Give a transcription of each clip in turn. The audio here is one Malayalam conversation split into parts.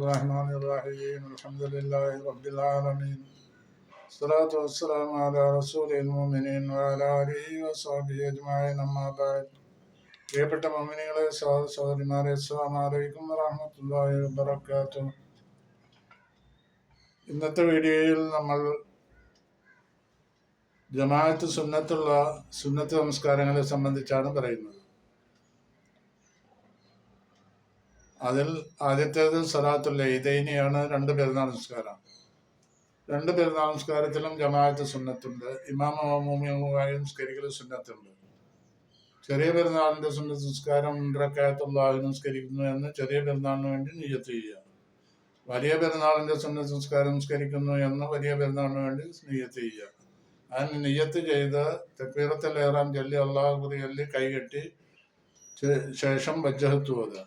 الرحمن الرحيم الحمد لله رب العالمين الصلاة والسلام على رسول المؤمنين وعلى آله وصحبه أجمعين أما بعد പ്രിയപ്പെട്ട മമ്മിനികളെ സഹോദര സഹോദരിമാരെ അസ്സാം വലൈക്കും വറഹമത്തല്ലാഹി വബറകാതുഹു ഇന്നത്തെ വീഡിയോയിൽ നമ്മൾ ജമാഅത്ത് സുന്നത്തുള്ള സുന്നത്ത് നമസ്കാരങ്ങളെ സംബന്ധിച്ചാണ് പറയുന്നത് അതിൽ ആദ്യത്തേത് സലാത്തുൽ ഇതൈനിയാണ് രണ്ട് പെരുന്നാൾ നമസ്കാരം രണ്ട് പെരുന്നാൾ നമസ്കാരത്തിലും ജമാഅത്ത് സുന്നത്തുണ്ട്. ഇമാമ മമ്മൂമിയുമായി നമസ്കരിക്കൽ സുന്നത്തുണ്ട്. ചെറിയ പെരുന്നാളിന്റെ സുന്നത്ത് നമസ്കാരം രണ്ടരക്കായത്തുള്ളാഹി നമസ്കരിക്കുന്നു എന്ന് ചെറിയ പെരുന്നാളിന് വേണ്ടി നിയ്യത്ത് ചെയ്യുക. വലിയ പെരുന്നാളിന്റെ സുന്നത്ത് സംസ്കാരം സംസ്കരിക്കുന്നു എന്ന് വലിയ പെരുന്നാളിന് വേണ്ടി നിയത്ത് ചെയ്യുക. അതിന് നിയത്ത് ചെയ്ത് തെക്കീറത്തിലേറാൻ ചൊല്ലി അള്ളാഹു കുറി ചൊല്ലി കൈകെട്ടി ശേഷം വജ്ജഹത്ത് ഓതുക.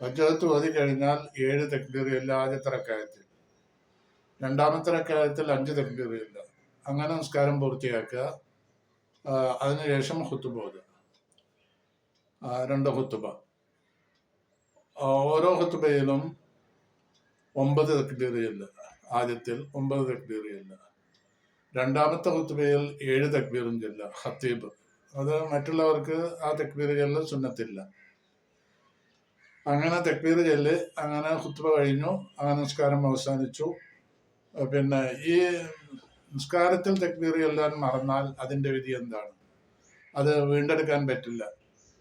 വജ്ജഹത്ത് ഓതി കഴിഞ്ഞാൽ ഏഴ് തെക്ബീറിയല്ല ആദ്യത്തെ റക്കായത്തിൽ രണ്ടാമത്തെ റക്കായത്തിൽ അഞ്ച് തെക്ബീറിയല്ല അങ്ങനെ നമസ്കാരം പൂർത്തിയാക്കുക. അതിനുശേഷം ഹുത്തുബ ഓതുക. രണ്ട് ഹുത്തുബ ഓരോ ഹുത്തുബയിലും ഒമ്പത് തെക്ബീറിയല്ല ആദ്യത്തിൽ ഒമ്പത് തെക്ബീറിയല്ല രണ്ടാമത്തെ ഹുത്തുബയിൽ ഏഴ് തക്ബീറും ചെല്ല ഹത്തീബ് അത് മറ്റുള്ളവർക്ക് ആ തക്ബീറുകളിൽ സുന്നത്തില്ല. അങ്ങനെ തെക്ബീർ ചെല്ല് അങ്ങനെ ഹുത്തുബ കഴിഞ്ഞു അങ്ങനെ നിസ്കാരം അവസാനിച്ചു. പിന്നെ ഈ നിസ്കാരത്തിൽ തെക്ബീർ ചെല്ലാൻ മറന്നാൽ അതിന്റെ വിധി എന്താണ്? അത് വീണ്ടെടുക്കാൻ പറ്റില്ല.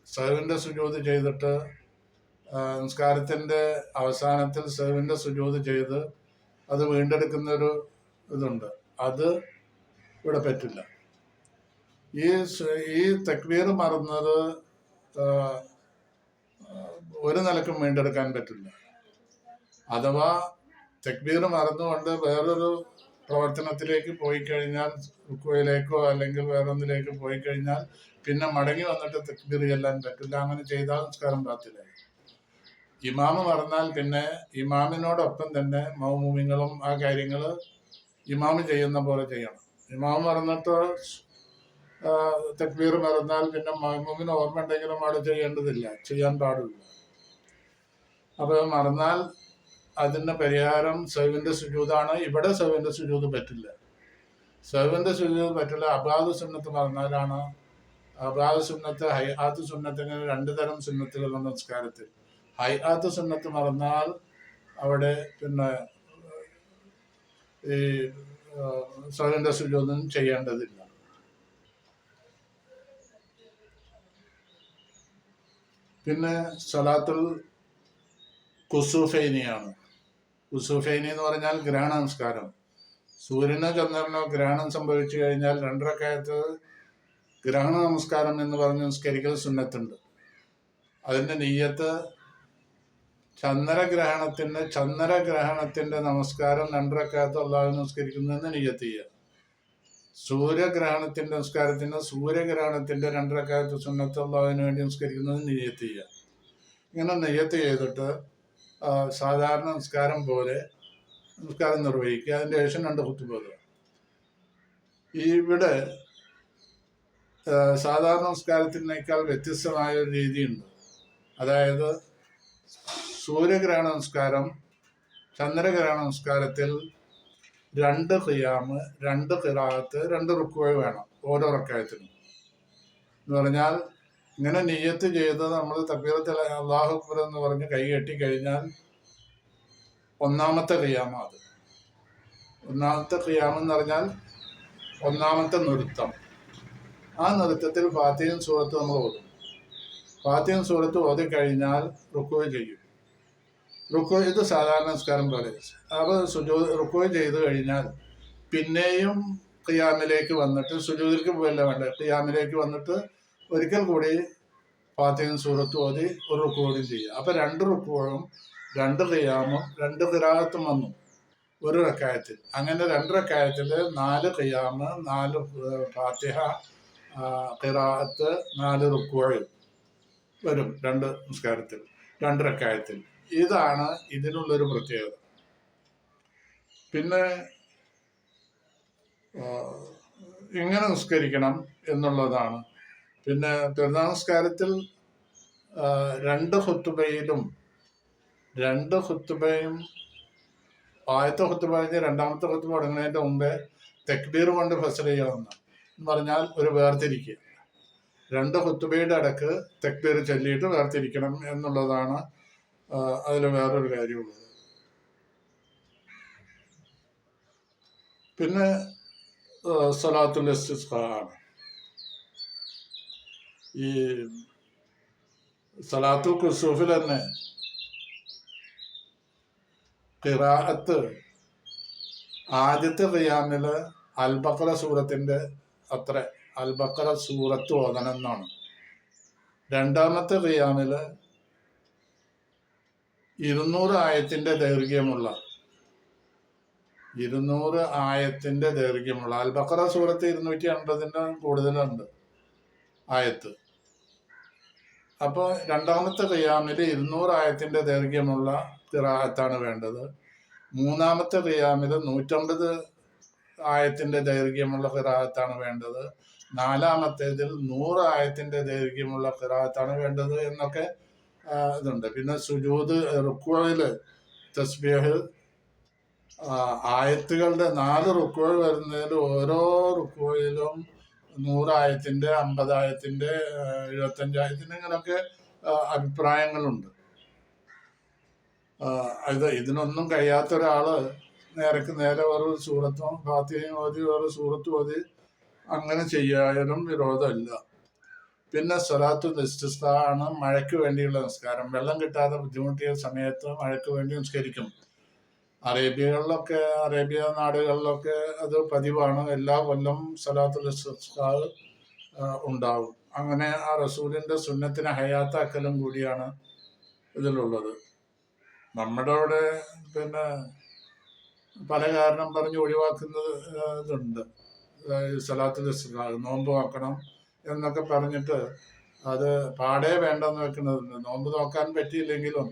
സഹവിന്റെ സുജോത് ചെയ്തിട്ട് നിസ്കാരത്തിന്റെ അവസാനത്തിൽ സഹവിന്റെ സുജോത് ചെയ്ത് അത് വീണ്ടെടുക്കുന്ന ഒരു ഇതുണ്ട്. അത് ഇവിടെ പറ്റില്ല. ഈ ഈ തക്വീർ മറന്നത് ഒരു നിലക്കും വീണ്ടെടുക്കാൻ പറ്റില്ല. അഥവാ തക്ബീർ മറന്നുകൊണ്ട് വേറൊരു പ്രവർത്തനത്തിലേക്ക് പോയി കഴിഞ്ഞാൽ റുക്കുവയിലേക്കോ അല്ലെങ്കിൽ വേറൊന്നിലേക്ക് പോയി കഴിഞ്ഞാൽ പിന്നെ മടങ്ങി വന്നിട്ട് തക്ബീർ ചെല്ലാൻ പറ്റില്ല. അങ്ങനെ ചെയ്താൽ നിസ്കാരം പാത്തിലായി. ഇമാമ് മറന്നാൽ പിന്നെ ഇമാമിനോടൊപ്പം തന്നെ മൗമുമിങ്ങളും ആ കാര്യങ്ങൾ ഇമാമ് ചെയ്യുന്ന പോലെ ചെയ്യണം. ഇമാമ് മറന്നിട്ട് തക്ബീർ മറന്നാൽ പിന്നെ മൗമുമിന് ഓർമ്മ ഉണ്ടെങ്കിലും അവിടെ ചെയ്യേണ്ടതില്ല. ചെയ്യാൻ പാടില്ല. അപ്പൊ മറന്നാൽ അതിന് പരിഹാരം സൈവന്റെ സുജൂതാണ്. ഇവിടെ സൈവന്റെ സുജൂത് പറ്റില്ല. സൈവന്റെ സുജൂത് പറ്റില്ല. അബാദ് സുന്നത്ത് മറന്നാലാണ്. അബാദ് സുന്നത്ത് ഹൈആത്ത് സുന്നത്ത് രണ്ടു തരം സുന്നത്തുകളുണ്ട് നമസ്കാരത്തിൽ ഹൈആത്ത് സുന്നത്ത് മറന്നാൽ അവിടെ പിന്നെ ഈ സൈവിന്റെ സുജൂതും ചെയ്യേണ്ടതില്ല. പിന്നെ സലാത്തുൽ കുസുഫൈനിയാണ്. കുസുഫൈനി എന്ന് പറഞ്ഞാൽ ഗ്രഹണ നമസ്കാരം സൂര്യനോ ചന്ദ്രനോ ഗ്രഹണം സംഭവിച്ചു കഴിഞ്ഞാൽ രണ്ടരക്കാലത്ത് ഗ്രഹണ നമസ്കാരം എന്ന് പറഞ്ഞ് നിസ്കരിക്കൽ സുന്നത്തുണ്ട്. അതിന്റെ നെയ്യത്ത് ചന്ദ്രഗ്രഹണത്തിന്റെ ചന്ദ്രഗ്രഹണത്തിന്റെ നമസ്കാരം രണ്ടരക്കാലത്ത് അള്ളാഹു നമസ്കരിക്കുന്നതെന്ന് നെയ്യത്ത് ചെയ്യുക. സൂര്യഗ്രഹണത്തിന്റെ നമസ്കാരത്തിന് സൂര്യഗ്രഹണത്തിന്റെ രണ്ടരക്കാലത്ത് സുന്നത്ത് അള്ളാഹുവിന് വേണ്ടി നമസ്കരിക്കുന്നത് നെയ്യത്ത് ചെയ്യുക. ഇങ്ങനെ നെയ്യത്ത് ചെയ്തിട്ട് സാധാരണ നിസ്കാരം പോലെ നിസ്കാരം നിർവഹിക്കുക. അതിന്റെ ശേഷം രണ്ട് കുത്തുപോകുക ഇവിടെ സാധാരണ നിസ്കാരത്തിനേക്കാൾ വ്യത്യസ്തമായ ഒരു രീതിയുണ്ട്. അതായത് സൂര്യഗ്രഹണ നമസ്കാരം ചന്ദ്രഗ്രഹണ നമസ്കാരത്തിൽ രണ്ട് ഖിയാമ് രണ്ട് ഖിറാത്ത് രണ്ട് റുക്കുവ വേണം ഓരോ റക്കായത്തിനും. എന്ന് പറഞ്ഞാൽ ഇങ്ങനെ നിയ്യത്ത് ചെയ്ത് നമ്മൾ തബീറത്തിൽ അള്ളാഹു അക്ബർ എന്ന് പറഞ്ഞ് കൈ കെട്ടി കഴിഞ്ഞാൽ ഒന്നാമത്തെ ക്രിയാമ അത്. ഒന്നാമത്തെ ക്രിയാമെന്ന് പറഞ്ഞാൽ ഒന്നാമത്തെ നൃത്തം. ആ നൃത്തത്തിൽ ഫാത്തിയും സൂറത്ത് നമ്മൾ ഓതും. ഫാത്തിയും സൂറത്ത് ഓതി കഴിഞ്ഞാൽ റുക്കോ ചെയ്യും. റുക്കോ ഇത് സാധാരണ നമസ്കാരം പോലെ. അപ്പോൾ സുജോ റുക്കോ ചെയ്ത് കഴിഞ്ഞാൽ പിന്നെയും ഖിയാമിലേക്ക് വന്നിട്ട് സുജൂദിലേക്ക് പോയല്ല വേണ്ട ഖിയാമിലേക്ക് വന്നിട്ട് ഒരിക്കൽ കൂടി ഫാത്തിയും സൂറത്ത് ഓതി ഒരു റുക്കോടും ചെയ്യുക. അപ്പം രണ്ട് റുക്കോഴും രണ്ട് ഖിയാമും രണ്ട് തിരാകത്തും വന്നു ഒരു റക്കായത്തിൽ. അങ്ങനെ രണ്ട് റക്കായത്തിൽ നാല് ഖിയാമ് നാല് ഫാത്തിഹ ആ, ഖിറാത്ത് നാല് റുക്കോഴ് വരും രണ്ട് നിസ്കാരത്തിൽ രണ്ട് റക്കായത്തിൽ. ഇതാണ് ഇതിനുള്ളൊരു പ്രത്യേകത. പിന്നെ എങ്ങനെ നിസ്കരിക്കണം എന്നുള്ളതാണ് പിന്നെ പെരുന്നാൾ രണ്ട് ഹുത്തുബയിലും രണ്ട് ഹുത്തുബയും ആദ്യത്തെ ഹുത്തുബ കഴിഞ്ഞ് രണ്ടാമത്തെ ഹുത്തുബ തുടങ്ങുന്നതിന്റെ മുമ്പേ തെക്ബീർ കൊണ്ട് ഫസൽ ചെയ്യാവുന്ന എന്ന് പറഞ്ഞാൽ ഒരു വേർതിരിക്കുക. രണ്ട് ഹുത്തുബയുടെ ഇടയ്ക്ക് തെക്ബീർ ചൊല്ലിയിട്ട് വേർതിരിക്കണം എന്നുള്ളതാണ് അതിൽ വേറൊരു കാര്യമുള്ളത്. പിന്നെ സലാത്തുൽ ആണ്. ഈ സലാത്തു കുസൂഫിൽ തന്നെ ഖിറാഅത്ത് ആദ്യത്തെ ഖിയാമിൽ അൽബക്കറ സൂറത്തിന്റെ അത്ര അൽബക്കറ സൂറത്ത് ഓതണം എന്നാണ്. രണ്ടാമത്തെ ഖിയാമിൽ ഇരുന്നൂറ് ആയത്തിന്റെ ദൈർഘ്യമുള്ള ഇരുന്നൂറ് ആയത്തിന്റെ ദൈർഘ്യമുള്ള അൽബക്കറ സൂറത്ത് ഇരുന്നൂറ്റി അൻപതിന്റെ കൂടുതലുണ്ട് ആയത്ത്. അപ്പോൾ രണ്ടാമത്തെ ഖിയാമിൽ ഇരുന്നൂറായത്തിന്റെ ദൈർഘ്യമുള്ള തിറാഹത്താണ് വേണ്ടത്. മൂന്നാമത്തെ ഖിയാമിൽ നൂറ്റമ്പത് ആയത്തിന്റെ ദൈർഘ്യമുള്ള ഖിറാഅത്താണ് വേണ്ടത്. നാലാമത്തേതിൽ നൂറ് ആയത്തിന്റെ ദൈർഘ്യമുള്ള ഖിറാഅത്താണ് വേണ്ടത് എന്നൊക്കെ ഇതുണ്ട്. പിന്നെ സുജൂദ് റുക്കുവയിൽ തസ്ബീഹ് ആയത്തുകളുടെ നാല് റുക്കുകൾ വരുന്നതിൽ ഓരോ റുക്കുവയിലും നൂറായത്തിന്റെ അമ്പതായത്തിന്റെ എഴുപത്തഞ്ചായത്തിന്റെ ഇങ്ങനെയൊക്കെ അഭിപ്രായങ്ങളുണ്ട്. ഇത് ഇതിനൊന്നും കഴിയാത്ത ഒരാൾ നേരക്ക് നേരെ ഒരു സൂറത്തും ഫാത്തിയും ഓതി ഒരു സൂറത്തും ഓതി അങ്ങനെ ചെയ്യാനും വിരോധമില്ല. പിന്നെ സ്വലാത്തു നിസ്തിസ്ത മഴയ്ക്ക് വേണ്ടിയുള്ള നിസ്കാരം. വെള്ളം കിട്ടാതെ ബുദ്ധിമുട്ടിയ സമയത്ത് മഴയ്ക്ക് വേണ്ടി നിസ്കരിക്കും. അറേബ്യകളിലൊക്കെ അറേബ്യ നാടുകളിലൊക്കെ അത് പതിവാണ്. എല്ലാ കൊല്ലം സലാത്തുൽ ഇസ്തിസ്ഖാ ഉണ്ടാവും. അങ്ങനെ ആ റസൂലിന്റെ സുന്നത്തിനെ ഹയാത്താക്കലും കൂടിയാണ് ഇതിലുള്ളത്. നമ്മുടെ അവിടെ പിന്നെ പല കാരണം പറഞ്ഞ് ഒഴിവാക്കുന്നത് ഇതുണ്ട്. സലാത്തുൽ ഇസ്തിസ്ഖാ നോമ്പ് നോക്കണം എന്നൊക്കെ പറഞ്ഞിട്ട് അത് പാടേ വേണ്ടെന്ന് വെക്കുന്നതുണ്ട്. നോമ്പ് നോക്കാൻ പറ്റിയില്ലെങ്കിലും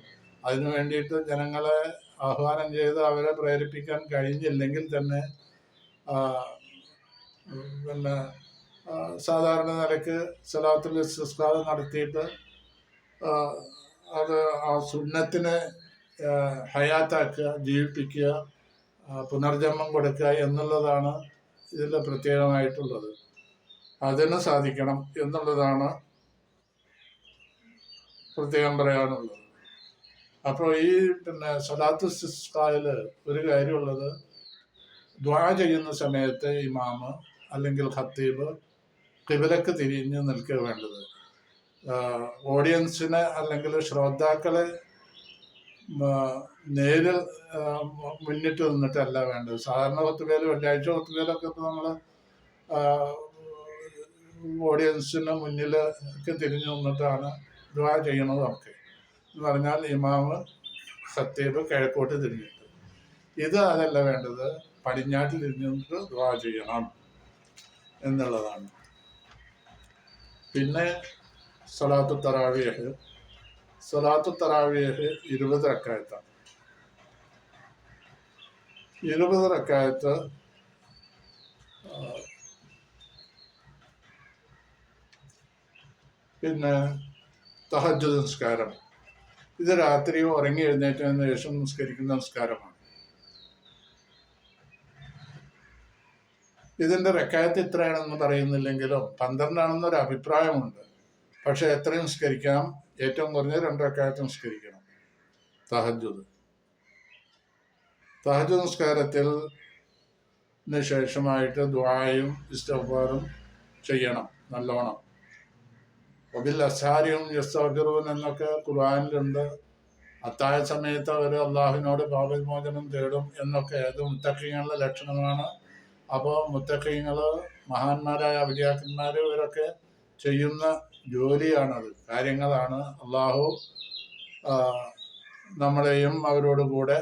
അതിനു വേണ്ടിയിട്ട് ജനങ്ങളെ ആഹ്വാനം ചെയ്ത് അവരെ പ്രേരിപ്പിക്കാൻ കഴിഞ്ഞില്ലെങ്കിൽ തന്നെ പിന്നെ സാധാരണ നിലയ്ക്ക് സലാത്തുൽ ഇസ്തിസ്ഖാ നടത്തിയിട്ട് അത് ആ സുന്നത്തിനെ ഹയാത്താക്കുക ജീവിപ്പിക്കുക പുനർജന്മം കൊടുക്കുക എന്നുള്ളതാണ് ഇതിൽ പ്രത്യേകമായിട്ടുള്ളത്. അതിന് സാധിക്കണം എന്നുള്ളതാണ് പ്രത്യേകം പറയാനുള്ളത്. അപ്പോൾ ഈ പിന്നെ സലാത്ത് സിസ്കായിൽ ഒരു കാര്യമുള്ളത് ദ്വാ ചെയ്യുന്ന സമയത്ത് ഇമാമ് അല്ലെങ്കിൽ ഖത്തീബ് കിബിലക്ക് തിരിഞ്ഞ് നിൽക്കുക വേണ്ടത്. ഓഡിയൻസിന് അല്ലെങ്കിൽ ശ്രോതാക്കളെ നേര് മുന്നിട്ട് നിന്നിട്ടല്ല വേണ്ടത്. സാധാരണ പത്തുപേര് വെള്ളിയാഴ്ച പത്തുപേരൊക്കെ ഇപ്പോൾ നമ്മൾ ഓഡിയൻസിന് മുന്നിലൊക്കെ തിരിഞ്ഞു നിന്നിട്ടാണ് ദ്വാ ചെയ്യണതൊക്കെ എന്ന് പറഞ്ഞാൽ ഇമാമ് ഖത്തീബ് കിഴക്കോട്ട് തിരിഞ്ഞിട്ട്. ഇത് അതല്ല വേണ്ടത്. പടിഞ്ഞാട്ടിൽ ഇരുന്നിട്ട് ദ്വാ ചെയ്യണം എന്നുള്ളതാണ്. പിന്നെ സൊലാത്തു തറാവിയഹ് സൊലാത്തു തറാവിയഹ് ഇരുപത് റക്കായത്താണ്. ഇരുപത് റക്കായത്ത് പിന്നെ തഹജ് നിസ്കാരം. ഇത് രാത്രിയോ ഉറങ്ങി എഴുന്നേറ്റതിന് ശേഷം നിസ്കരിക്കുന്ന നമസ്കാരമാണ്. ഇതിന്റെ റെക്കായത്ത് ഇത്രയാണെന്ന് പറയുന്നില്ലെങ്കിലും പന്ത്രണ്ടാണെന്നൊരു അഭിപ്രായമുണ്ട്. പക്ഷെ എത്ര നിസ്കരിക്കാം. ഏറ്റവും കുറഞ്ഞ രണ്ട് റെക്കായത്ത് നിസ്കരിക്കണം. തഹജുദ് തഹജ് നിസ്കാരത്തിൽ ശേഷമായിട്ട് ദ്വായും ഇസ്തഫാറും ചെയ്യണം. നല്ലോണം. ഒബിൽ അസാരിയും യസ്തഫിറൂൻ എന്നൊക്കെ ഖുർആാനിലുണ്ട്. അത്തായ സമയത്ത് അവർ അള്ളാഹുവിനോട് പാപവിമോചനം തേടും എന്നൊക്കെ അത് മുത്തക്കിങ്ങളുടെ ലക്ഷണമാണ്. അപ്പോൾ മുത്തക്കിങ്ങൾ മഹാന്മാരായ അവിദ്യാക്കന്മാർ ഇവരൊക്കെ ചെയ്യുന്ന ജോലിയാണത് കാര്യങ്ങളാണ്. അള്ളാഹു നമ്മളെയും അവരോട് കൂടെ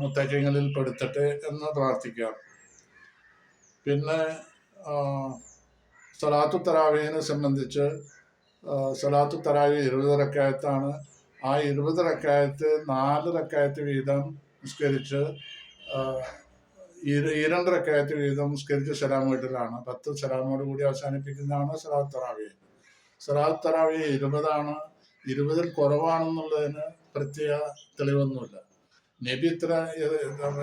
മുത്തക്കിങ്ങളിൽ പെടുത്തട്ടെ എന്ന് പ്രാർത്ഥിക്കാം. പിന്നെ സലാത്തു തറാവീനെ സംബന്ധിച്ച് സലാത്തു തറാവി ഇരുപത് റക്കായത്താണ്. ആ ഇരുപത് റക്കായത്ത് നാല് റക്കായത്ത് വീതം നിസ്കരിച്ച് ഇരണ്ട് റക്കായത്ത് വീതം നിസ്കരിച്ച് സലാം വീട്ടിലാണ്. പത്ത് സലാമോട് കൂടി അവസാനിപ്പിക്കുന്നതാണ് സലാത്ത് തറാവി സലാത്ത് തറാവി ഇരുപതാണ്. ഇരുപതിൽ കുറവാണെന്നുള്ളതിന് പ്രത്യേക തെളിവൊന്നുമില്ല. നബി ഇത്ര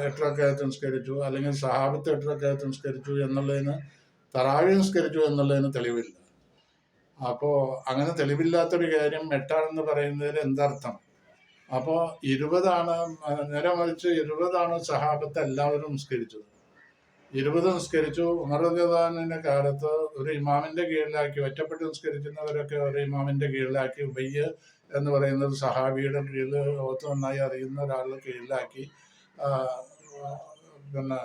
എട്ടരക്കായത്ത് നിസ്കരിച്ചു അല്ലെങ്കിൽ സഹാബത്ത് എട്ടരക്കായത്ത് നിസ്കരിച്ചു എന്നുള്ളതിന് തറാവി നിസ്കരിച്ചു എന്നുള്ളതിന് തെളിവില്ല. അപ്പോൾ അങ്ങനെ തെളിവില്ലാത്തൊരു കാര്യം എട്ടാണെന്ന് പറയുന്നതിൽ എന്തർത്ഥം? അപ്പോൾ ഇരുപതാണ് നേരെ മറിച്ച് ഇരുപതാണ് സഹാബത്ത് എല്ലാവരും നിസ്കരിച്ചത് ഇരുപത് നിസ്കരിച്ചു ഉമർദാനിന്റെ കാലത്ത് ഒരു ഇമാമിന്റെ കീഴിലാക്കി ഒറ്റപ്പെട്ട് നിസ്കരിക്കുന്നവരൊക്കെ ഒരു ഇമാമിന്റെ കീഴിലാക്കി ഉബയ്യ എന്ന് പറയുന്ന ഒരു സഹാബിയുടെ കീഴിൽ ഓത്ത് നന്നായി അറിയുന്ന ഒരാളുടെ കീഴിലാക്കി പിന്നെ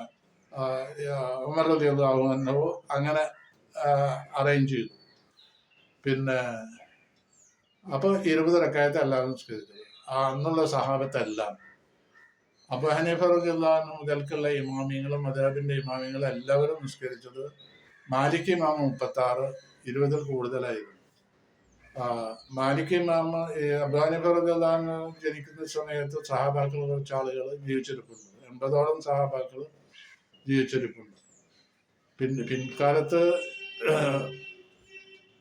ഉമർ റലിയാഹുനോ അങ്ങനെ അറേഞ്ച് ചെയ്തു. പിന്നെ അപ്പോൾ ഇരുപത് റക്കായത്തെ എല്ലാവരും നിസ്കരിച്ചത് ആ അന്നുള്ള സഹാബത്തെല്ലാം. അബു ഹനീഫ റളിയല്ലാഹു മുതൽക്കുള്ള ഇമാമിയങ്ങളും മദാബിന്റെ ഇമാമിയങ്ങളും എല്ലാവരും നിസ്കരിച്ചത് മാലിക് ഇമാം മുപ്പത്തി ആറ് ഇരുപതിൽ കൂടുതലായിരുന്നു. മാലിക് ഇമാം അബു ഹനീഫ റളിയല്ലാഹു ജനിക്കുന്ന സമയത്ത് സഹാബാക്കൾ കുറച്ച് ആളുകൾ ജീവിച്ചിരിപ്പുണ്ട്. എൺപതോളം സഹാബാക്കൾ ജീവിച്ചിരിപ്പുണ്ട്. പിന്നെ പിൻകാലത്ത്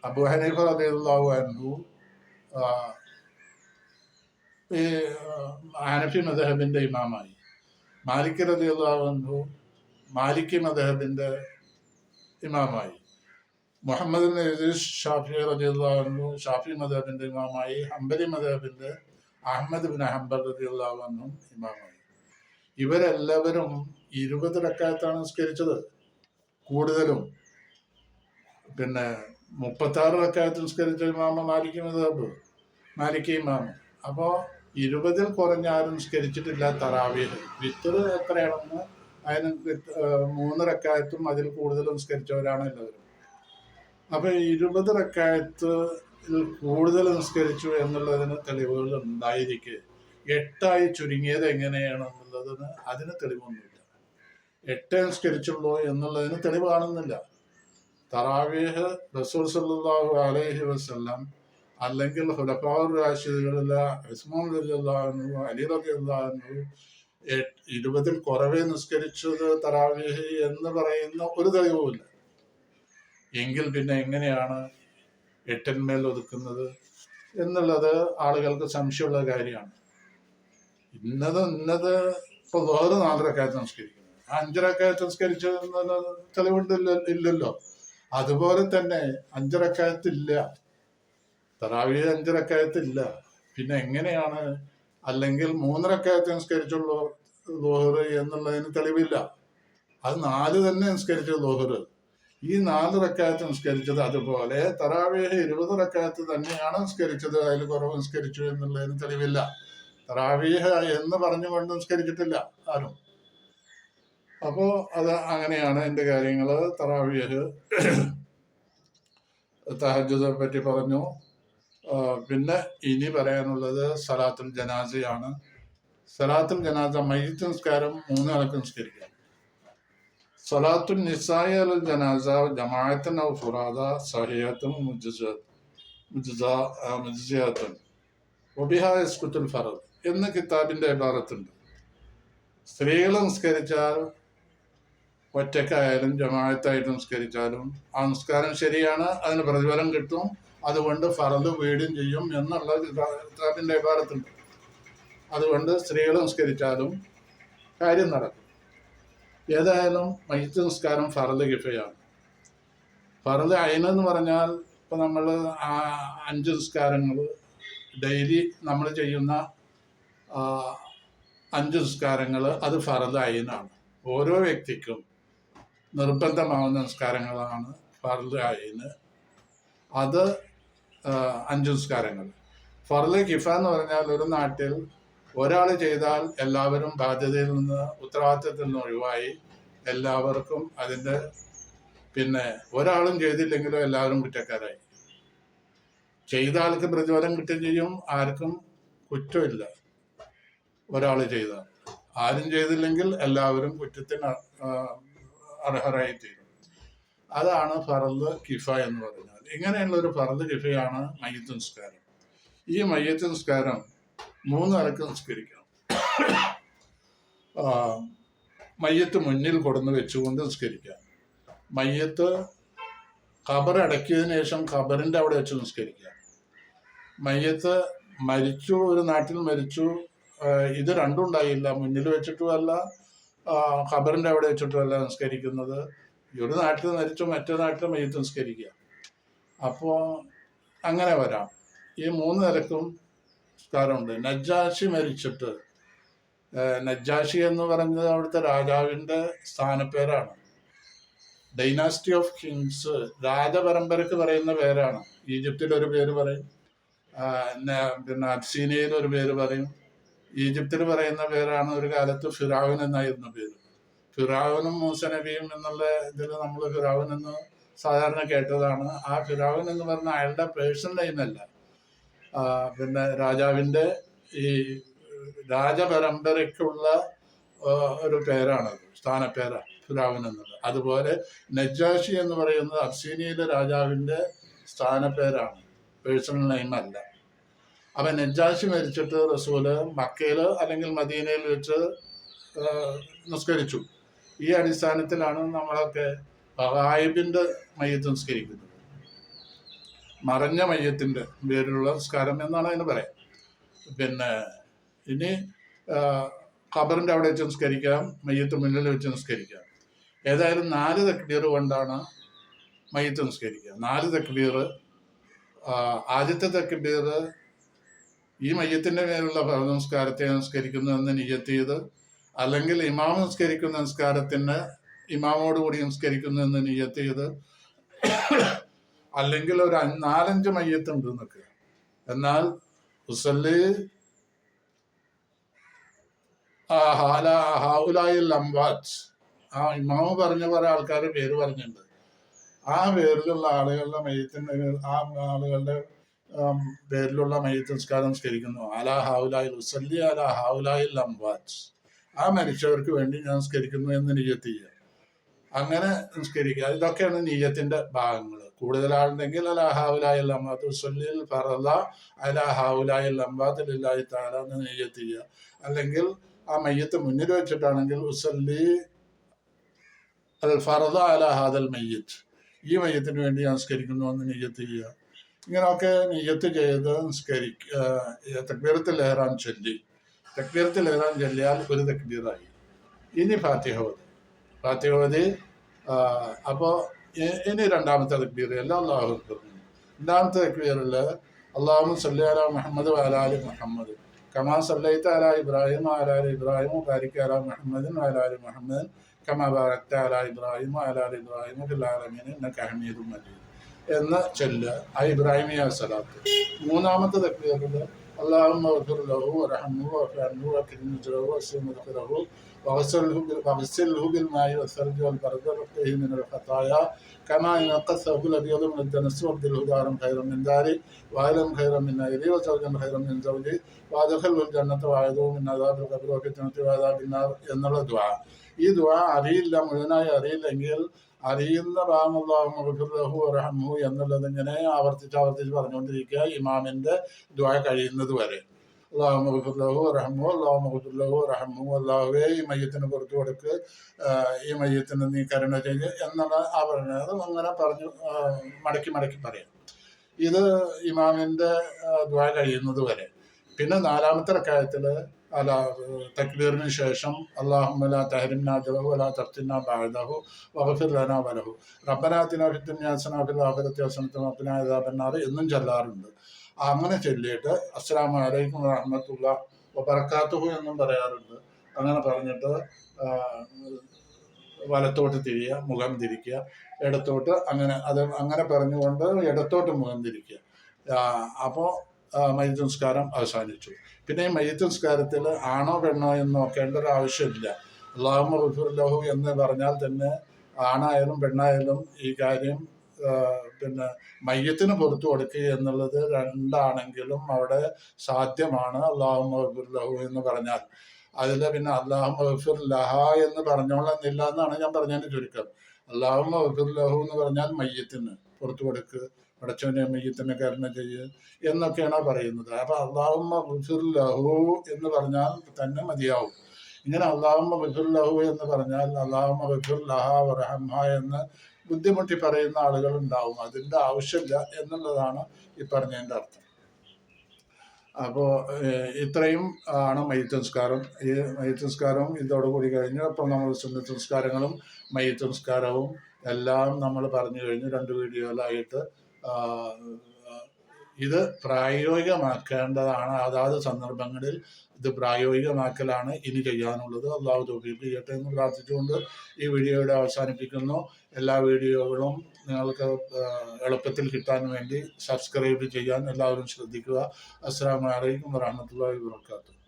അബു ഹനീഫ റളിയല്ലാഹു അൻഹു ഈ ഹനഫി മദഹബിന്റെ ഇമാമായി. മാലിക് റളിയല്ലാഹു മാലിക് മദഹബിന്റെ ഇമാമായി. മുഹമ്മദ് ഇദ്രീസ് ഷാഫി റളിയല്ലാഹു ഷാഫി മദഹബിന്റെ ഇമാമായി. ഹംബലി മദഹബിന്റെ അഹമ്മദ് ബിൻ ഹംബൽ റളിയല്ലാഹു ഇമാമായി. ഇവരെല്ലാവരും ഇരുപത് റക്കാത്താണ് നിസ്കരിച്ചത്. കൂടുതലും പിന്നെ മുപ്പത്തി ആറ് റക്കാത്ത് നിസ്കരിച്ച ഇമാമ മാലിക് മദഹബ് മാലിക് ഇമാമ. അപ്പോൾ ഇരുപതിൽ കുറഞ്ഞ ആരും നിസ്കരിച്ചിട്ടില്ല തറാവിയിൽ വിത്തർ എത്രയാണെന്ന് അതിന് മൂന്ന് റക്കായത്തും അതിൽ കൂടുതൽ നിസ്കരിച്ചവരാണ് എല്ലാവരും. അപ്പൊ ഇരുപത് റക്കായത്ത് കൂടുതൽ നിസ്കരിച്ചു എന്നുള്ളതിന് തെളിവുകൾ ഉണ്ടായിരിക്കെ. എട്ടായി ചുരുങ്ങിയത് എങ്ങനെയാണെന്നുള്ളതിന് അതിന് തെളിവൊന്നുമില്ല. എട്ട് നിസ്കരിച്ചുള്ളൂ എന്നുള്ളതിന് തെളിവ് കാണുന്നില്ല. തറാവീഹ് റസൂൽ സല്ലാഹു അലൈഹി വസല്ലം അല്ലെങ്കിൽ റളിയല്ലാഹു ഇരുപതിൽ കുറവേ നിസ്കരിച്ചത് തറാവീഹ് എന്ന് പറയുന്ന ഒരു തെളിവുമില്ല എങ്കിൽ പിന്നെ എങ്ങനെയാണ് എട്ടിന്മേൽ ഒതുക്കുന്നത് എന്നുള്ളത് ആളുകൾക്ക് സംശയമുള്ള കാര്യമാണ്. ഇന്നത് ഇന്നത് ഇപ്പൊ വേറെ നാലരക്കാലത്ത് സംസ്കരിക്കുന്നത് അഞ്ചരക്കാലത്ത് സംസ്കരിച്ചു തെളിവുണ്ടല്ലോ ഇല്ലല്ലോ. അതുപോലെ തന്നെ അഞ്ചരക്കായത്തില്ല. തറാവി അഞ്ചരക്കായത്തില്ല. പിന്നെ എങ്ങനെയാണ്? അല്ലെങ്കിൽ മൂന്നരക്കായത്തെ സംസ്കരിച്ചുള്ള ലോഹർ എന്നുള്ളതിന് തെളിവില്ല. അത് നാല് തന്നെ സംസ്കരിച്ചത് ലോഹർ ഈ നാല് റക്കായത്ത് നിസ്കരിച്ചത് അതുപോലെ തറാവേഹ് ഇരുപത് റക്കായത്ത് തന്നെയാണ് നിസ്കരിച്ചത് അതിൽ കുറവ് നിസ്കരിച്ചു എന്നുള്ളതിന് തെളിവില്ല. തറാവീഹ് എന്ന് പറഞ്ഞുകൊണ്ട് നിസ്കരിച്ചിട്ടില്ല ആരും. അപ്പോ അത് അങ്ങനെയാണ് എന്റെ കാര്യങ്ങൾ തറാവിയഹ് തഹജുദെ പറ്റി പറഞ്ഞു. പിന്നെ ഇനി പറയാനുള്ളത് സലാത്തുൽ ജനാസയാണ്. സലാത്തുൽ ജനാസ മയ്യത്ത് നിസ്കാരം മൂന്ന് നിലയ്ക്ക് നിസ്കരിക്കാം. സലാത്തുൽ നിസായ അൽ ജനാസ ജമാഅത്തൻ ഔ ഫുറാദ സഹിയത്തും മുജ്സിയത്തുൻ ഒബിഹ ഇസ്കുത്തുൽ ഫറദ് എന്ന കിതാബിന്റെ ഇബാറത്തുണ്ട്. സ്ത്രീകൾ നിസ്കരിച്ചാൽ ഒറ്റക്കായാലും ജമാഅത്തായിട്ട് നിസ്കരിച്ചാലും ആ നിസ്കാരം ശരിയാണ് അതിന് പ്രതിഫലം കിട്ടും. അതുകൊണ്ട് ഫറദ് വീടും ചെയ്യും എന്നുള്ള കിതാബിന്റെ ഇബാറത്തുണ്ട് അതുകൊണ്ട് സ്ത്രീകൾ നിസ്കരിച്ചാലും കാര്യം നടക്കും. ഏതായാലും മയ്യത്ത് നിസ്കാരം ഫറദ് കിഫയാണ്. ഫറദ് അയിനെന്ന് പറഞ്ഞാൽ ഇപ്പം നമ്മൾ അഞ്ച് നിസ്കാരങ്ങൾ ഡെയിലി നമ്മൾ ചെയ്യുന്ന ആ, അഞ്ച് നിസ്കാരങ്ങൾ അത് ഫറദ് അയിനാണ്. ഓരോ വ്യക്തിക്കും നിർബന്ധമാവുന്ന നിസ്കാരങ്ങളാണ് ഫർലായിന് അത് അഞ്ചു നിസ്കാരങ്ങൾ ഫർദ് കിഫ എന്ന് പറഞ്ഞാൽ ഒരു നാട്ടിൽ ഒരാൾ ചെയ്താൽ എല്ലാവരും ബാധ്യതയിൽ നിന്ന് ഉത്തരവാദിത്തത്തിൽ നിന്ന് ഒഴിവായി എല്ലാവർക്കും അതിന്റെ പിന്നെ ഒരാളും ചെയ്തില്ലെങ്കിലും എല്ലാവരും കുറ്റക്കാരായി. ചെയ്ത ആൾക്ക് പ്രതിഫലം കിട്ടുകയും ചെയ്യും ആർക്കും കുറ്റമില്ല ഒരാൾ ചെയ്താൽ. ആരും ചെയ്തില്ലെങ്കിൽ എല്ലാവരും കുറ്റത്തിന് അർഹരായി തീരും അതാണ് ഫറദ് കിഫ എന്ന് പറഞ്ഞാൽ. ഇങ്ങനെയുള്ള ഒരു ഫറദ് കിഫയാണ് മയ്യത്ത് നിസ്കാരം. ഈ മയ്യത്ത് നിസ്കാരം മൂന്ന് നിലയ്ക്ക് നിസ്കരിക്കണം. മയ്യത്ത് മുന്നിൽ കൊടുന്ന് വെച്ചുകൊണ്ട് നിസ്കരിക്കാം മയ്യത്ത് ഖബർ അടക്കിയതിനു ശേഷം ഖബറിന്റെ അവിടെ വെച്ച് നിസ്കരിക്കാം മയ്യത്ത് മരിച്ചു ഒരു നാട്ടിൽ മരിച്ചു ഇത് രണ്ടും ഉണ്ടായില്ല. മുന്നിൽ വെച്ചിട്ടുമല്ല ഖബറിന്റെ അവിടെ വെച്ചിട്ടല്ല നിസ്കരിക്കുന്നത് ഒരു നാട്ടിൽ മരിച്ചു മറ്റേ നാട്ടിൽ മയ്യത്ത് നിസ്കരിക്കുക അപ്പോൾ അങ്ങനെ വരാം. ഈ മൂന്ന് നിരക്കും നിസ്കാരമുണ്ട് നജ്ജാശി മരിച്ചിട്ട് നജ്ജാശി എന്ന് പറഞ്ഞത് അവിടുത്തെ രാജാവിന്റെ സ്ഥാനപ്പേരാണ്. ഡൈനാസ്റ്റി ഓഫ് കിങ്സ് രാജപരമ്പരക്ക് പറയുന്ന പേരാണ്. ഈജിപ്തിൽ ഒരു പേര് പറയും. പിന്നെ അബ്സീനയിൽ ഒരു പേര് പറയും. ഈജിപ്തിൽ പറയുന്ന പേരാണ് ഒരു കാലത്ത് ഫിറാവിൻ എന്നായിരുന്നു പേര്. ഫിറാവിനും മൂസ നബിയും എന്നുള്ള ഇതിൽ നമ്മൾ ഫിറാവിൻ എന്ന് സാധാരണ കേട്ടതാണ്. ആ ഫിറാവിൻ എന്ന് പറഞ്ഞ അയാളുടെ പേഴ്സണൽ നെയിമല്ല പിന്നെ രാജാവിന്റെ ഈ രാജപരമ്പരയ്ക്കുള്ള ഒരു പേരാണത് സ്ഥാനപ്പേരാണ് ഫിറാവിൻ എന്നുള്ളത്. അതുപോലെ നജാഷി എന്ന് പറയുന്നത് അബ്സീനിയയിലെ രാജാവിന്റെ സ്ഥാനപ്പേരാണ്. പേഴ്സണൽ നെയിം അല്ല. അപ്പം നജാഷി മരിച്ചിട്ട് റസൂൽ മക്കയിൽ അല്ലെങ്കിൽ മദീനയിൽ വെച്ച് നിസ്കരിച്ചു. ഈ അടിസ്ഥാനത്തിലാണ് നമ്മളൊക്കെ ഗായിബിന്റെ മയ്യത്ത് നിസ്കരിക്കുന്നത്. മറഞ്ഞ മയ്യത്തിന്റെ പേരിലുള്ള നിസ്കാരം എന്നാണ് അതിന് പറയാം. പിന്നെ ഇനി ഖബറിന്റെ അവിടെ വെച്ച് നിസ്കരിക്കാം മയ്യത്ത് മുന്നിൽ വെച്ച് നിസ്കരിക്കാം. ഏതായാലും നാല് തക്ബീർ കൊണ്ടാണ് മയ്യത്ത് നിസ്കരിക്കുക. നാല് തക്ബീർ ആദ്യത്തെ തക്ബീർ ഈ മയ്യത്തിന്റെ മേലുള്ള നമസ്കാരത്തെ നമസ്കരിക്കുന്നു എന്ന് നിയ്യത്ത് ചെയ്ത് അല്ലെങ്കിൽ ഇമാം നമസ്കരിക്കുന്ന നമസ്കാരത്തിന് ഇമാമോട് കൂടി നമസ്കരിക്കുന്നു എന്ന് നിയ്യത്ത് ചെയ്ത് അല്ലെങ്കിൽ ഒരു നാലഞ്ച് മയ്യത്തുണ്ട് എന്നൊക്കെ. എന്നാൽ ഉസല്ലി ഹാവുലായിൽ അംവാജ് ആ ഇമാമ പറഞ്ഞ കുറെ ആൾക്കാർ പേര് പറഞ്ഞിട്ടുണ്ട്. ആ പേരിലുള്ള ആളുകളുടെ മയത്തിന്റെ ആ ആളുകളുടെ പേരിലുള്ള മയ്യത്ത് നിസ്കാരം നിസ്കരിക്കുന്നു. അലാ ഹാവുലായി ഉസല്ലി അലാ ഹാവുലായി അംവാജ്. ആ മരിച്ചവർക്ക് വേണ്ടി ഞാൻ നിസ്കരിക്കുന്നു എന്ന് ചെയ്യുക അങ്ങനെ നിസ്കരിക്കുക. ഇതൊക്കെയാണ് നീയത്തിന്റെ ഭാഗങ്ങൾ കൂടുതൽ ആളുണ്ടെങ്കിൽ അലാ ഹാവുലായി ലംബാത്ത് ഉസല്ലിൽ ഫറല അലാ ഹാവുലായി അമ്പാത്ത് ലില്ലായി താല എന്ന് നീയത്ത് അല്ലെങ്കിൽ ആ മയ്യത്ത് മുന്നിൽ വെച്ചിട്ടാണെങ്കിൽ ഉസല്ലി അൽ ഫറദ അല ഹാദൽ മയ്യത്ത്. ഈ മയ്യത്തിന് വേണ്ടി ഞാൻ നിസ്കരിക്കുന്നു എന്ന് നെയ്യത്ത് ചെയ്യുക ഇങ്ങനെയൊക്കെ നെയ്യത്ത് ചെയ്ത് നിസ്കരിക്ക തക്ബീരത്തിൽ ഏറാൻ ചൊല്ലി. തക്ബീരത്തിൽ ഏറാൻ ചൊല്ലിയാൽ ഒരു തക്ബീറായി. ഇനി ഫാത്തിഹവതി ഫാത്തിഹവതി അപ്പോൾ ഇനി രണ്ടാമത്തെ തക്ബീർ. എല്ലാം അള്ളാഹു രണ്ടാമത്തെ തക്ബീറിൽ അള്ളാഹു സല്ലി അല മുഹമ്മദ് വാലാലി മുഹമ്മദ്. കമാ സല്ലൈത്ത അല ഇബ്രാഹിം ആലാല ഇബ്രാഹിം ബാരിക്ക അല മുഹമ്മദിൻ വാലാലി മുഹമ്മദ്. കമാ ബാരക്ത അല ഇബ്രാഹിം ആലാൽ ഇബ്രാഹിം ലാലമീൻ എന്ന കഹമീദും മജീദ്. എന്ന് ചൊല്ലുക ആ ഇബ്രാഹിമിയ സലാത്ത് മൂന്നാമത്തെ തക്ബീറിൽ اللهم اغفر له وارحمه واعف عنه واكرم نزله واسع مدخله واغسله بال- واغسله بالماء والثلج والبرد وقه من الخطايا كما ينقى الثوب الابيض من الدنس وابدله دارا خيرا من داري واهلا خيرا من اهلي وزوجا خيرا من زوجي وادخله الجنه واعذه من عذاب القبر وفتنه وعذاب النار എന്നുള്ള ദുആ ഈ ദുആ അറിയില്ല മുഴുവനായി അറിയില്ലെങ്കിൽ അറിയുന്ന റാമുല്ലാഹു റഹ്മു എന്നുള്ളത് ഇങ്ങനെ ആവർത്തിച്ച് ആവർത്തിച്ച് പറഞ്ഞുകൊണ്ടിരിക്കുക ഇമാമിന്റെ ദുആ കഴിയുന്നത് വരെ. അള്ളാഹു മഹഫുല്ലാഹു റഹ്മു അള്ളാഹു മഹഫുല്ലാഹു റഹ്മു അള്ളാഹുവേ ഈ മയ്യത്തിന് പുറത്തു കൊടുക്ക് ഈ മയ്യത്തിന് നീ കരുണ ചെയ്ത് എന്നുള്ള ആ പറഞ്ഞത് അങ്ങനെ പറഞ്ഞു മടക്കി മടക്കി പറയാം. ഇത് ഇമാമിന്റെ ദ്വാ കഴിയുന്നത് വരെ. പിന്നെ നാലാമത്തെ റക്കായത്തിൽ അല്ല തക്ബീറിന് ശേഷം അള്ളാഹുമല തഹരിംനാ ജലഹു വലാ തഫ്തിന്നാ ബാദഹു വഹഫിർ ലനാ വലഹു. റബ്ബനാ അതിനാ ഫിദ് ദുനിയാ ഹസന വഫിൽ ആഖിറതി ഹസനത്തും വഖിനാ അദാബന്നാർ എന്നും ചെല്ലാറുണ്ട്. അങ്ങനെ ചൊല്ലിയിട്ട് അസ്സാം വലൈക്കും വറഹ്മത്തുള്ളാഹി വബർക്കാത്തുഹു എന്നും പറയാറുണ്ട്. അങ്ങനെ പറഞ്ഞിട്ട് വലത്തോട്ട് തിരിയുക മുഖം തിരിക്കുക. ഇടത്തോട്ട് അങ്ങനെ അത് അങ്ങനെ പറഞ്ഞുകൊണ്ട് ഇടത്തോട്ട് മുഖം തിരിക്കുക. അപ്പോൾ മയ്യത്ത് സംസ്കാരം അവസാനിച്ചു. പിന്നെ ഈ മയ്യത്ത് സംസ്കാരത്തിൽ ആണോ പെണ്ണോ എന്ന് നോക്കേണ്ട ഒരു ആവശ്യമില്ല. അള്ളാഹു റഫുല്ലാഹു എന്ന് പറഞ്ഞാൽ തന്നെ ആണായാലും പെണ്ണായാലും ഈ കാര്യം പിന്നെ മയ്യത്തിന് പുറത്തു കൊടുക്കുക എന്നുള്ളത് രണ്ടാണെങ്കിലും അവിടെ സാധ്യമാണ് അള്ളാഹു റഫുല്ലാഹു എന്ന് പറഞ്ഞാൽ. അതിൽ പിന്നെ അള്ളാഹു മഹഫിർ ലഹ എന്ന് പറഞ്ഞോളന്നില്ല എന്നാണ് ഞാൻ പറഞ്ഞതിന് ചുരുക്കം. അള്ളാഹു മഹഫിർ ലഹു എന്ന് പറഞ്ഞാൽ മയ്യത്തിന് പുറത്തു കൊടുക്ക് പടച്ചവനെ മയ്യത്തിന് കരുണ ചെയ്യുക എന്നൊക്കെയാണ് പറയുന്നത്. അപ്പൊ അള്ളാഹുമ്മ ബുസുല്ലഹു എന്ന് പറഞ്ഞാൽ തന്നെ മതിയാവും. ഇങ്ങനെ അള്ളാഹുമ്മ ബസുല്ലഹു എന്ന് പറഞ്ഞാൽ അള്ളാഹുമ്മ മഹഫിർ ലഹ എന്ന് ബുദ്ധിമുട്ടി പറയുന്ന ആളുകൾ ഉണ്ടാവും. അതിന്റെ ആവശ്യമില്ല എന്നുള്ളതാണ് ഈ പറഞ്ഞതിന്റെ അർത്ഥം. അപ്പോൾ ഇത്രയും ആണ് മയ്യത്ത് സംസ്കാരം ഈ മയ്യത്ത് സംസ്കാരവും ഇതോടുകൂടി കഴിഞ്ഞു അപ്പോൾ നമ്മൾ സുന്നത്ത് സംസ്കാരങ്ങളും മയ്യത്ത് സംസ്കാരവും എല്ലാം നമ്മൾ പറഞ്ഞു കഴിഞ്ഞു രണ്ട് വീഡിയോയിലായിട്ട് ഇത് പ്രായോഗികമാക്കേണ്ടതാണ്. അതാത് സന്ദർഭങ്ങളിൽ ഇത് പ്രായോഗികമാക്കലാണ് ഇനി ചെയ്യാനുള്ളത്. അള്ളാഹു തോഫീക്ക് ചെയ്യട്ടെ എന്ന് പ്രാർത്ഥിച്ചുകൊണ്ട് ഈ വീഡിയോയുടെ അവസാനിപ്പിക്കുന്നു. എല്ലാ വീഡിയോകളും നിങ്ങൾക്ക് എളുപ്പത്തിൽ കിട്ടാൻ വേണ്ടി സബ്സ്ക്രൈബ് ചെയ്യാൻ എല്ലാവരും ശ്രദ്ധിക്കുക. അസ്സാം വലൈക്കും വറഹമത്തല്ലാഹി വാബർക്കാത്തു